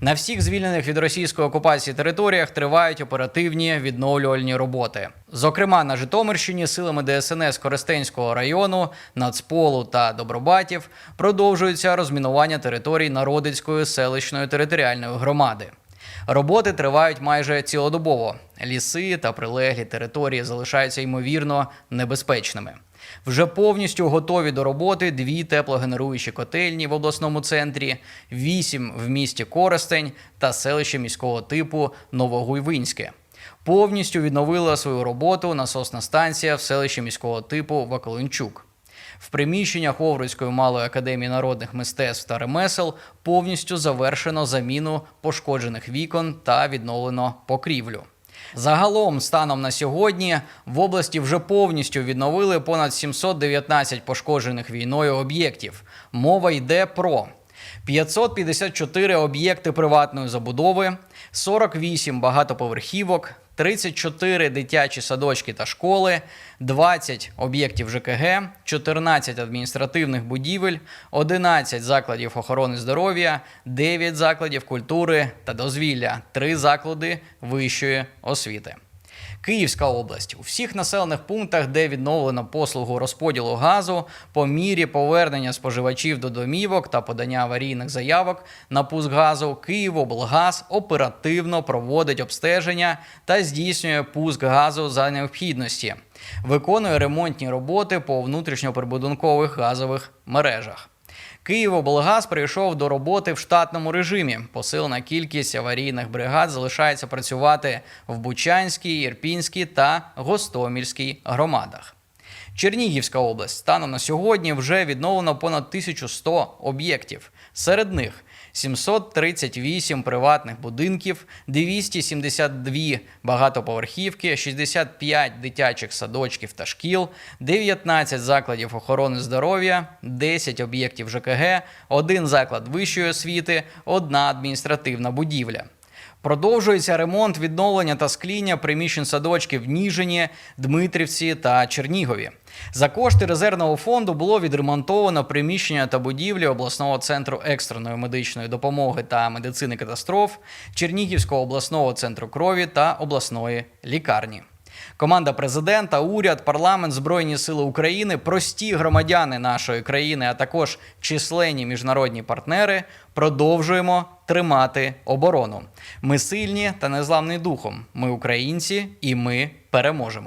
На всіх звільнених від російської окупації територіях тривають оперативні відновлювальні роботи. Зокрема, на Житомирщині силами ДСНС Коростенського району, Нацполу та Добробатів продовжується розмінування територій Народицької селищної територіальної громади. Роботи тривають майже цілодобово. Ліси та прилеглі території залишаються ймовірно небезпечними. Вже повністю готові до роботи дві теплогенеруючі котельні в обласному центрі, вісім в місті Коростень та селище міського типу Новогуйвинське. Повністю відновила свою роботу насосна станція в селищі міського типу Ваколенчук. В приміщеннях Овруцької малої академії народних мистецтв та ремесел повністю завершено заміну пошкоджених вікон та відновлено покрівлю. Загалом, станом на сьогодні, в області вже повністю відновили понад 719 пошкоджених війною об'єктів. Мова йде про 554 об'єкти приватної забудови, 48 багатоповерхівок, 34 дитячі садочки та школи, 20 об'єктів ЖКГ, 14 адміністративних будівель, 11 закладів охорони здоров'я, 9 закладів культури та дозвілля, 3 заклади вищої освіти. Київська область у всіх населених пунктах, де відновлено послугу розподілу газу, по мірі повернення споживачів до домівок та подання аварійних заявок на пуск газу, Київоблгаз оперативно проводить обстеження та здійснює пуск газу за необхідності, виконує ремонтні роботи по внутрішньоприбудинкових газових мережах. Київоблгаз прийшов до роботи в штатному режимі. Посилена кількість аварійних бригад залишається працювати в Бучанській, Ірпінській та Гостомільській громадах. Чернігівська область станом на сьогодні вже відновлено понад 1100 об'єктів. Серед них 738 приватних будинків, 272 багатоповерхівки, 65 дитячих садочків та шкіл, 19 закладів охорони здоров'я, 10 об'єктів ЖКГ, один заклад вищої освіти, одна адміністративна будівля. Продовжується ремонт, відновлення та скління приміщень садочків в Ніжині, Дмитрівці та Чернігові. За кошти резервного фонду було відремонтовано приміщення та будівлі обласного центру екстреної медичної допомоги та медицини катастроф, Чернігівського обласного центру крові та обласної лікарні. Команда президента, уряд, парламент, збройні сили України, прості громадяни нашої країни, а також численні міжнародні партнери продовжуємо тримати оборону. Ми сильні та незламні духом. Ми українці, і ми переможемо.